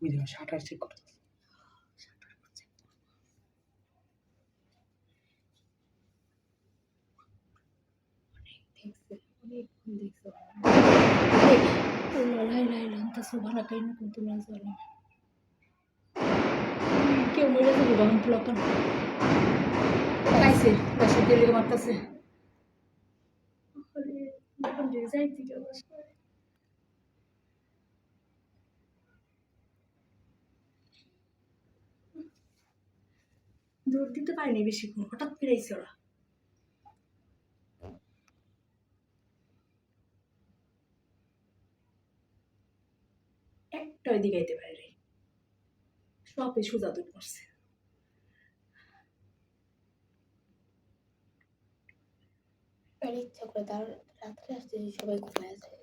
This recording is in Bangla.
ওই দেখো শাটার চেক করতে কেউ মরে যাবে বাহন প্লকান পাইছে পাইছে তেলে মারতাছে দৌড় দিতে পারিনি বেশিক্ষণ হঠাৎ ফিরাইছে ওরা। একটা ওই দিকে আইতে পারে রে সবে সোজা মারছে। আর ইচ্ছা করে তার রাত্রে আসতে সবাই ঘুমায় যায়।